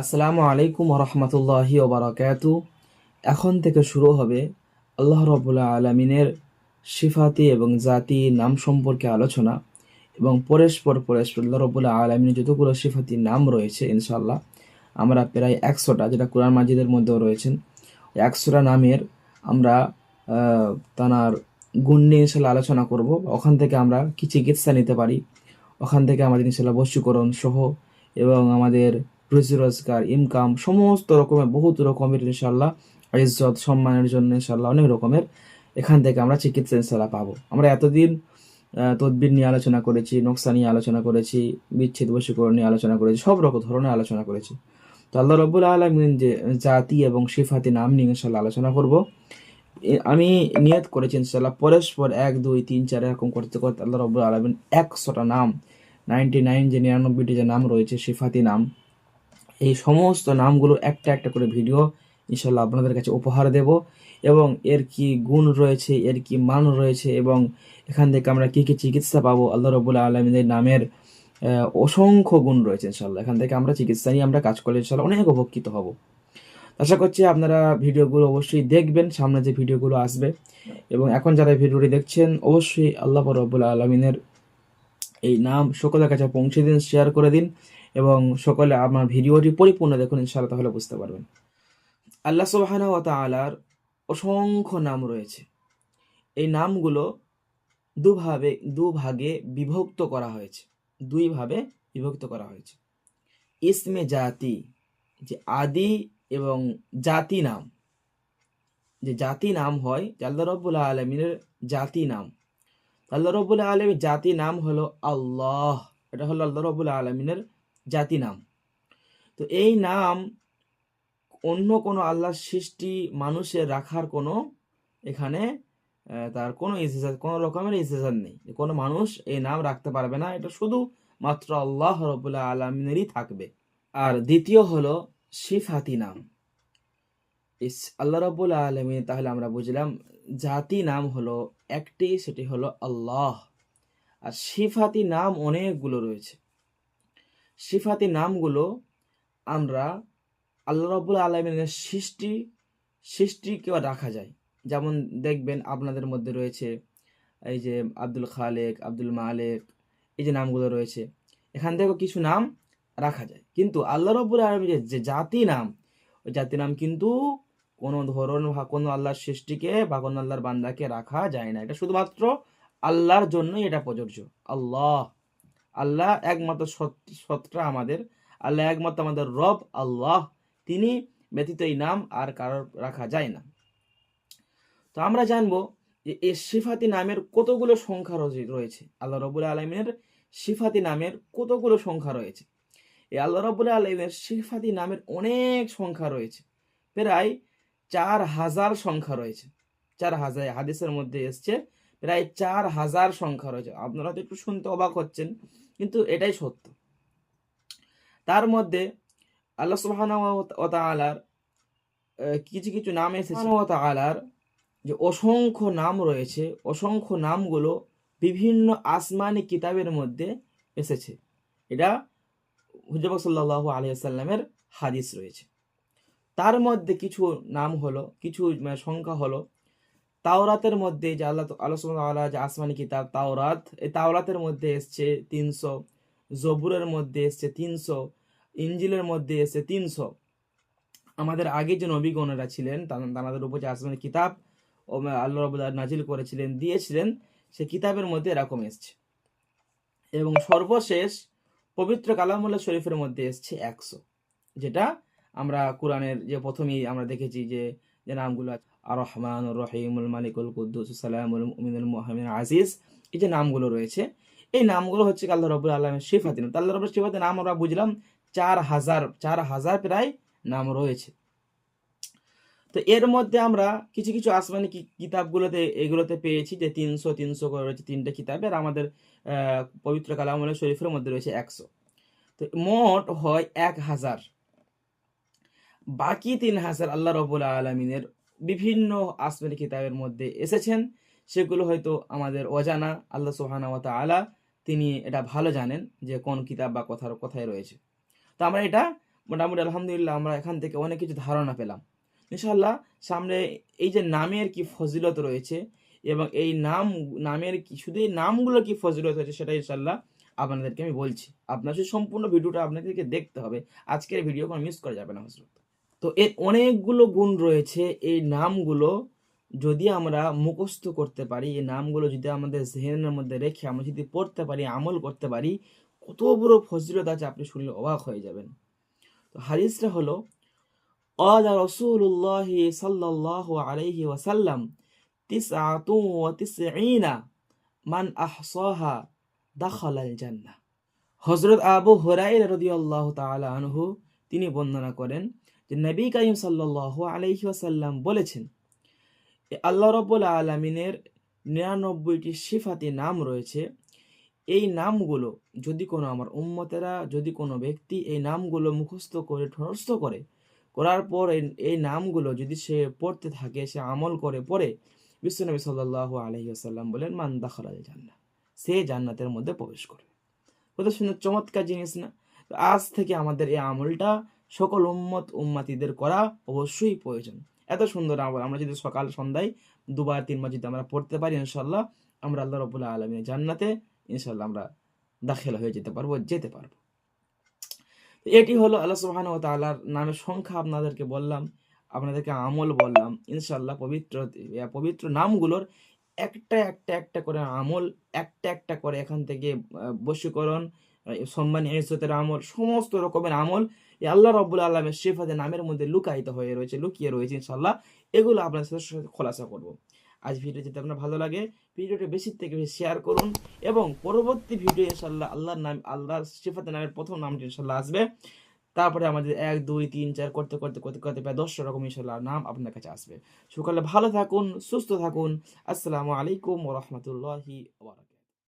আসসালামু আলাইকুম রহমতুল্লাহি ওবরাকাতু। এখন থেকে শুরু হবে আল্লাহ রবুল্লা আলমিনের সিফাতি এবং জাতি নাম সম্পর্কে আলোচনা এবং পরস্পর পরস্পর আল্লাহ রবুল্লা আলমিনের যতগুলো সিফাতি নাম রয়েছে ইনশাল্লাহ আমরা প্রায় একশোটা, যেটা কোরআন মাজিদের মধ্যেও রয়েছেন একশোটা নামের আমরা তানার গুণ নিয়ে ইনশাল্লাহ আলোচনা করব। ওখান থেকে আমরা কি চিকিৎসা নিতে পারি, ওখান থেকে আমাদের ইনশাল্লাহ বশীকরণ সহ এবং আমাদের রুজি রোজগার ইনকাম সমস্ত রকমের, বহুত রকমের ইনশাল্লাহ ইজ্জত, সম্মানের জন্য ইনশাল্লাহ অনেক রকমের এখান থেকে আমরা চিকিৎসা ইনশাল্লাহ পাবো। আমরা এতদিন তদবির নিয়ে আলোচনা করেছি, নকশা নিয়ে আলোচনা করেছি, বিচ্ছেদ বশীকরণ নিয়ে আলোচনা করেছি, সব রকম ধরনের আলোচনা করেছি। তো আল্লাহ রব্বুল আলমিন যে জাতি এবং সিফাতি নাম নিয়ে ইনশাল্লাহ আলোচনা করব। আমি নিয়ত করেছি ইনশাল্লাহ পরস্পর এক, দুই, তিন, চার এরকম করতে করতে আল্লাহ রব্বুল আলমিন একশোটা নাম নাইনটি নাইন যে নিরানব্বইটি যে নাম রয়েছে, সিফাতি নাম এই সমস্ত নামগুলো একটা একটা করে ভিডিও ইনশাল্লাহ আপনাদের কাছে উপহার দেব এবং এর কি গুণ রয়েছে, এর কি মান রয়েছে এবং এখান থেকে আমরা কী কী চিকিৎসা পাবো, আল্লাহ রবুল্লা আলমিনের নামের অসংখ্য গুণ রয়েছে ইনশাল্লাহ এখান থেকে আমরা চিকিৎসা নিয়ে আমরা কাজ করলে ইনশাল্লাহ অনেক উপকৃত হব। আশা করছি আপনারা ভিডিওগুলো অবশ্যই দেখবেন, সামনে যে ভিডিওগুলো আসবে। এবং এখন যারা ভিডিওটি দেখছেন, অবশ্যই আল্লাহ রবুল্লা আলমিনের এই নাম সকলের কাছে পৌঁছে দিন শেয়ার করে দিন এবং সকলে আমার ভিডিওটি পরিপূর্ণ দেখুন, ইনশাআল্লাহ তাহলে বুঝতে পারবেন। আল্লাহ সুবহানাহু ওয়া তাআলার অসংখ্য নাম রয়েছে। এই নামগুলো দুভাবে, দুভাগে বিভক্ত করা হয়েছে। দুইভাবে বিভক্ত করা হয়েছে। ইসমে জাতি, যে আদি এবং জাতি নাম। যে জাতি নাম হয় আল্লাহ রব্বুল আলমিনের জাতি নাম। আল্লাহ রব্বুল আলমীর জাতি নাম হলো আল্লাহ। এটা হলো আল্লাহ রব্বুল আলমিনের জাতি নাম। তো এই নাম অন্য কোনো আল্লাহর সৃষ্টি মানুষের রাখার কোনো এখানে তার কোনো ইজাজ কোনো রকমের ইজাজ নেই। কোনো মানুষ এই নাম রাখতে পারবে না। এটা শুধু মাত্র আল্লাহ রবুল্লাহ আলমিনেরই থাকবে। আর দ্বিতীয় হলো সিফাতি নাম। আল্লাহ রব্বুল আলমিন, তাহলে আমরা বুঝলাম জাতি নাম হলো, একটি সেটি হলো আল্লাহ। আর সিফাতি নাম অনেকগুলো রয়েছে। সিফাতি নামগুলো আমরা আল্লাহ রব্বুল আলমিনের সৃষ্টি সৃষ্টিকেও রাখা যায়। যেমন দেখবেন আপনাদের মধ্যে রয়েছে এই যে আব্দুল খালেক, আব্দুল মালেক, এই যে নামগুলো রয়েছে। এখান থেকেও কিছু নাম রাখা যায়। কিন্তু আল্লাহ রব্বুল আলমীর যে জাতি নাম, ওই জাতি নাম কিন্তু কোনো ধরন বা কোনো আল্লাহর সৃষ্টিকে বা কোনো আল্লাহর বান্দাকে রাখা যায় না। এটা শুধুমাত্র আল্লাহর জন্যই এটা প্রযোজ্য। আল্লাহ। আল্লাহ একমাত্র সৎটা আমাদের। আল্লাহ একমাত্র আমাদের রব, আল্লাহ। তিনি ব্যতীত এই নাম আর কারোর রাখা যায় না। তো আমরা জানব যে এই সিফাতি নামের কতগুলো সংখ্যা রয়েছে আল্লাহ রবুল আলমিনের সিফাতি নামের কতগুলো সংখ্যা রয়েছে? এই আল্লাহ রবুল আলমিনের সিফাতি নামের অনেক সংখ্যা রয়েছে। প্রায় চার হাজার সংখ্যা রয়েছে। চার হাজার হাদিসের মধ্যে এসছে প্রায় চার হাজার সংখ্যা রয়েছে। আপনারা তো একটু শুনতে অবাক হচ্ছেন কিন্তু এটাই সত্য। তার মধ্যে আল্লাহ ওয়া কিছু কিছু নাম এসেছে। তাআলার। যে অসংখ্য নাম রয়েছে অসংখ্য নামগুলো বিভিন্ন আসমানি কিতাবের মধ্যে এসেছে। এটা হুজরত সাল্লাল্লাহু আলাইহি সাল্লামের হাদিস রয়েছে। তার মধ্যে কিছু নাম হলো, কিছু মানে সংখ্যা হলো। তাওরাতের মধ্যে যে আল্লাহ আল্লাহ যে আসমানি কিতাব, তাওরাত, এই তাওরাতের মধ্যে এসছে তিনশো। জবুরের মধ্যে এসছে তিনশো। ইঞ্জিলের মধ্যে এসছে তিনশো। আমাদের আগে যে নবীগণেরা ছিলেন তাদের উপর যে আসমানি কিতাব ও আল্লাহ রবুল্লাহ নাজিল করেছিলেন, দিয়েছিলেন, সে কিতাবের মধ্যে এরকম এসছে। এবং সর্বশেষ পবিত্র কালামুল্লাহ শরীফের মধ্যে এসছে একশো, যেটা আমরা কোরআনের যে প্রথমেই আমরা দেখেছি যে যে নামগুলো আর রহমান রহিমুল মালিকুল কুদ্দুস, সালামুল মুমিনুল মুহামিন আজিজ, এই যে নামগুলো রয়েছে, এই নামগুলো হচ্ছে আল্লাহ রবুল আলমের শিফাতিন আল্লাহ রবুল শিফাতের নাম আমরা বুঝলাম চার হাজার চার হাজার প্রায় নাম রয়েছে। তো এর মধ্যে আমরা কিছু কিছু আসমানি কিতাবগুলোতে, এগুলোতে পেয়েছি যে তিনশো তিনশো করে রয়েছে তিনটে কিতাবে। আর আমাদের পবিত্র কালামুল শরীফের মধ্যে রয়েছে একশো। তো মোট হয় এক হাজার। বাকি তিন হাজার আল্লাহ রবুল আলমিনের বিভিন্ন আসমানি কিতাবের মধ্যে এসেছেন। সেগুলো হয়তো আমাদের অজানা। আল্লাহ সোহানা আলা তিনি এটা ভালো জানেন যে কোন কিতাব বা কথার কথায় রয়েছে। তো আমরা এটা মোটামুটি আলহামদুলিল্লাহ আমরা এখান থেকে অনেক কিছু ধারণা পেলাম। ইনশাল্লাহ সামনে এই যে নামের কি ফজিলত রয়েছে এবং এই নাম, নামের কি শুধু এই নামগুলো কি ফজিলত রয়েছে সেটা ইনশাল্লাহ আপনাদেরকে আমি বলছি। আপনার সেই সম্পূর্ণ ভিডিওটা আপনাদেরকে দেখতে হবে। আজকের ভিডিও কোনো মিস করা যাবে না হজরত তো এর অনেকগুলো গুণ রয়েছে, এই নামগুলো যদি আমরা মুখস্থ করতে পারি, এই নামগুলো যদি আমাদের জেহেনের মধ্যে রেখে আমরা যদি পড়তে পারি, আমল করতে পারি, কত বড় ফজিলত আছে আপনি শুনলে অবাক হয়ে যাবেন। তো হাদিসটা হলো অদা রসুল্লাহ সাল্লাহ আলাইহি ওয়াসাল্লাম তিস আতু তিস মান আহসাহা দাখালাল জান্না হজরত আবু হরাই রদি আল্লাহ তালা আনহু তিনি বর্ণনা করেন যে নবী কাইম সাল্লাল্লাহু আলাইহি ওয়াসাল্লাম বলেছেন আল্লাহ রব্বুল আলমিনের নিরানব্বইটি সিফাতি নাম রয়েছে। এই নামগুলো যদি কোনো আমার উম্মতেরা, যদি কোনো ব্যক্তি এই নামগুলো মুখস্থ করে, ঠনস্থ করে, করার পর এই নামগুলো যদি সে পড়তে থাকে, সে আমল করে, পড়ে বিশ্বনবী সাল্লাহ আলহি আসাল্লাম বলেন, মান দাখাল জান্না সে জান্নাতের মধ্যে প্রবেশ করবে। কত সুন্দর চমৎকার জিনিস না? আজ থেকে আমাদের এই আমলটা সকল উম্মত, উম্মাতিদের করা অবশ্যই প্রয়োজন। এত সুন্দর আমল। আমরা যদি সকাল সন্ধ্যায় দুবার, তিনবার যদি আমরা পড়তে পারি ইনশাল্লাহ আমরা আল্লাহ রবুল্লাহ আলমিনের জান্নাতে ইনশাল্লাহ আমরা দাখিল হয়ে যেতে পারব যেতে পারব। এটি হলো আল্লাহ সুবহান ও তাআলার নামের সংখ্যা আপনাদেরকে বললাম, আপনাদেরকে আমল বললাম ইনশাল্লাহ পবিত্র পবিত্র নামগুলোর একটা একটা একটা করে আমল, একটা একটা করে এখান থেকে বশীকরণ সম্মানী ইজ্জতের আমল, সমস্ত রকমের আমল এই আল্লাহ রব্বুল আলমের শেফাতে নামের মধ্যে লুকায়িত হয়ে রয়েছে, লুকিয়ে রয়েছে ইনশাল্লাহ এগুলো আপনার সাথে সাথে খোলাসা করব। আজ ভিডিও যদি আপনার ভালো লাগে, ভিডিওটা বেশি থেকে বেশি শেয়ার করুন এবং পরবর্তী ভিডিও ইনশাল্লাহ আল্লাহর নাম, আল্লাহর শেফাতে নামের প্রথম নামটি ইনশাল্লাহ আসবে। তারপরে আমাদের এক, দুই, তিন, চার করতে করতে করতে করতে প্রায় দশটা রকম ইনশাল্লাহ নাম আপনার কাছে আসবে। সকালে ভালো থাকুন, সুস্থ থাকুন। আসসালামু আলাইকুম ওরহমতুল্লাহি